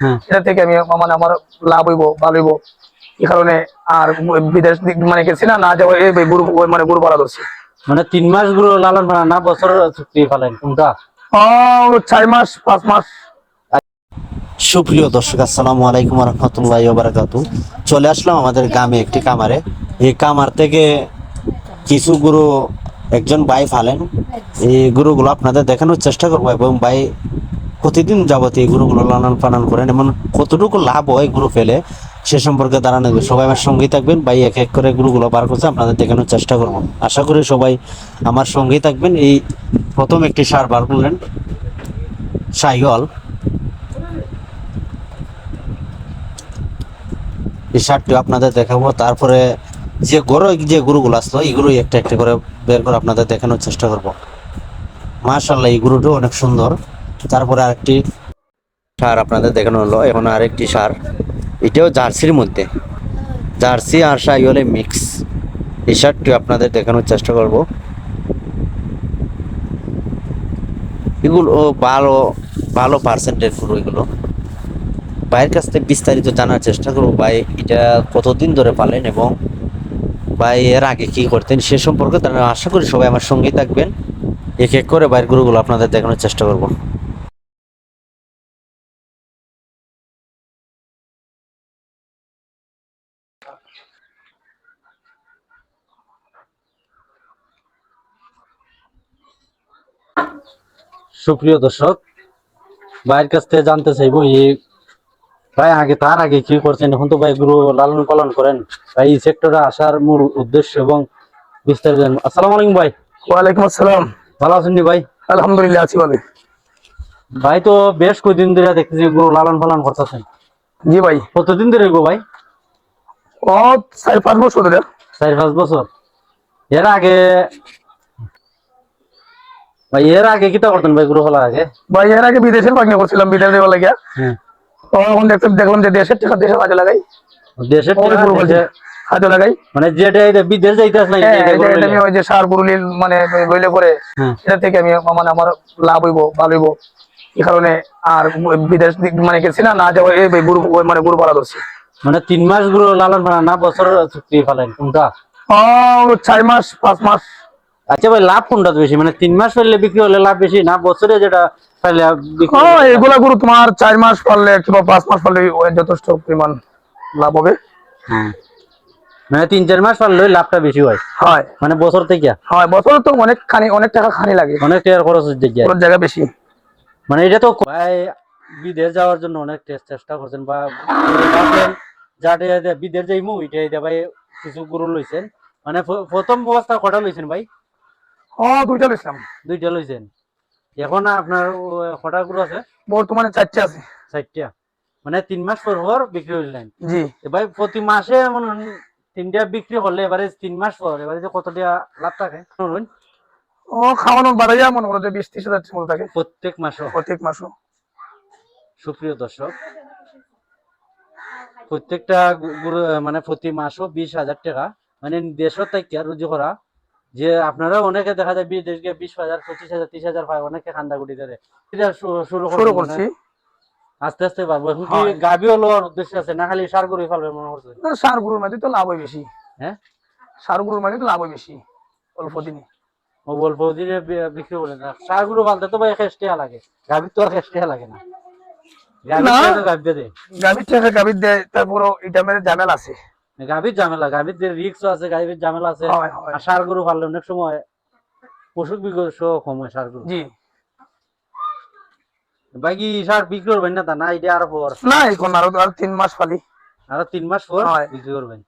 হ্যাঁ। এটা থেকে আমি মানে আমার লাভ হইব ভালো হইব। এই কারণে আর বিদেশ দিক মানে গেছি না না যাব এই গরু মানে গরু পালা ধরছি। মানে তিন মাসগুলো লালন পালন না বছর চুক্তি ফেলেন কোনটা? ও ছয় মাস পাঁচ মাস। সুপ্রিয় দর্শক আসসালামু আলাইকুম রহমতুল্লাহ বারাকাতু চলে আসলাম আমাদের গ্রামে একটি কামারে এই কামার থেকে কিছু গরু একজন ভাই ফালেন এই গরুগুলো আপনাদের দেখানোর চেষ্টা করব এবং ভাই প্রতিদিন যাবতীয় গরুগুলো লালন পালন করেন এবং কতটুকু লাভ হয় গরু ফেলে সে সম্পর্কে দাঁড়ানো সবাই আমার সঙ্গেই থাকবেন। ভাই এক এক করে গরুগুলো বার করছে, আপনাদের দেখানোর চেষ্টা করব। আশা করি সবাই আমার সঙ্গেই থাকবেন। এই প্রথম একটি সার বার করলেন সাইগল এই সারটি আপনাদের দেখাবো। তারপরে যে গরু, যে গরুগুলো আসলো এইগুলো একটা একটা করে বের করে আপনাদের দেখানোর চেষ্টা করব। মাশাল্লাহ এই গরুটাও অনেক সুন্দর। তারপরে আরেকটি সার আপনাদের দেখানো হলো, এখন আরেকটি সার। এটাও জার্সির মধ্যে। জার্সি আর সাই হলে মিক্স এই সারটি আপনাদের দেখানোর চেষ্টা করব। এগুলো ভালো ভালো পার্সেন্টের গরু এগুলো। ভাইয়ের কাছ থেকে বিস্তারিত জানার চেষ্টা করব, ভাই এটা কতদিন ধরে পালেন এবং ভাই এর আগে কি করতেন সে সম্পর্কে তারা আশা করি সবাই আমার সঙ্গেই থাকবেন। এক এক করে বাইরের গরুগুলো আপনাদের দেখানোর চেষ্টা করব। সুপ্রিয় দর্শক ভাইয়ের কাছ থেকে জানতে চাইব এই ভাই আগে তার আগে কি করছেন? এখন তো ভাই গুরু লালন পালন করেন। ভাই এই সেক্টরে আসার মূল উদ্দেশ্য এবং বিস্তারিত। আসসালামু আলাইকুম ভাই। ওয়ালাইকুম আসসালাম। ভালো আছেন ভাই? আলহামদুলিল্লাহ আছি ভালো। ভাই তো বেশ কয়েকদিন ধরে দেখতেছি গরু লালন পালন করতেছেন। জি ভাই। কতদিন ধরে গো ভাই? ও চার পাঁচ বছর ধরে। চার পাঁচ বছর। এর আগে ভাই এর আগে কিটা করতেন ভাই গরু ফলার আগে? ভাই এর আগে বিদেশের বাগনা করছিলাম বিদেশ দেওয়া লাগিয়া। হ্যাঁ। তো এখন দেখতে দেখলাম যে দেশের টাকা দেশে কাজে লাগাই। দেশের কাজে লাগাই। মানে যেটা এই যে বিদেশ যাইতে আসলে হ্যাঁ, এটা এটা আমি ওই যে সার গুরুলি মানে বইলে করে হ্যাঁ। এটা থেকে আমি মানে আমার লাভ হইব ভালো হইব। এই কারণে আর বিদেশ দিক মানে গেছি না না যাব এই গরু মানে গরু পালা ধরছি। মানে তিন মাসগুলো লালন পালন না বছর চুক্তি ফেলেন কোনটা? ও ছয় মাস পাঁচ মাস। আচ্ছা ভাই লাভ কোনটা বেশি? মানে তিন মাস ফেললে বিক্রি হলে লাভ বেশি না বছরে যেটা বিক্রি ও এগুলা গরু তোমার চার মাস পারলে কিংবা পাঁচ মাস পারলে যথেষ্ট পরিমাণ লাভ হবে। হ্যাঁ। মানে তিন চার মাস ফেললে লাভটা বেশি হয়? হয়। মানে বছর থেকে? হয় বছর তো অনেক খানি অনেক টাকা খানি লাগে। অনেক টাকার খরচ হচ্ছে জায়গা বেশি। মানে এটা তো ভাই বিদেশ যাওয়ার জন্য অনেক টেস্ট চেষ্টা করছেন বা যাতে বিদেশ যাইমু এটা ভাই কিছু গরু লইছেন। মানে প্রথম অবস্থা কটা লইছেন ভাই? ও দুইটা দুইটা লইছেন এখন আপনার কটা গরু আছে? বর্তমানে চারটে আছে। চারটা মানে তিন মাস পর পর বিক্রি হইলেন জি। এবার প্রতি মাসে এমন তিনটা বিক্রি হলে এবারে তিন মাস পর এবারে যে কত টাকা লাভ থাকে? শুনুন, ও খাওয়ানো বাড়াইয়া মনে করো যে বিশ ত্রিশ হাজার মতো থাকে। প্রত্যেক মাসে প্রত্যেক মাসও সুপ্রিয় দর্শক প্রত্যেকটা মানে প্রতি মাসও বিশ হাজার টাকা মানে দেশও থেকে রুজু করা যে আপনারা অনেকে দেখা যায় বিদেশ গিয়ে বিশ হাজার পঁচিশ হাজার ত্রিশ হাজার পায় অনেকে খান্দা গুটি শু- শুরু করছি মানে আস্তে আস্তে পারব। হয়। গাবিও উদ্দেশ্য আছে? না খালি সার গরু ফেলবে মনে করছে সার গরুর মাঝে তো লাভ হয় বেশি। হ্যাঁ? সার গরুর মাঝে তো লাভ হয় বেশি অল্প দিনে। ও বলব দিনে বিক্রি করে না। সার গরু পালতে তো ভাই লাগে। গাভীর তো আর লাগে না। গাভীর টাকা গাভীর দেয় তারপরও এটা মেরে ঝামেলা আছে। গাভীর ঝামেলা গাভীর যে রিক্স আছে গাভীর ঝামেলা আছে আর সার গরু পারলে অনেক সময় অসুখ বিসুখ কম হয় সার গরু। জি। বাকি সার বিক্রি করবেন না তা না এটা আরও পর। না এখন আরও আর তিন মাস পালি। আরও তিন মাস পর হয়। বিক্রি করবেন।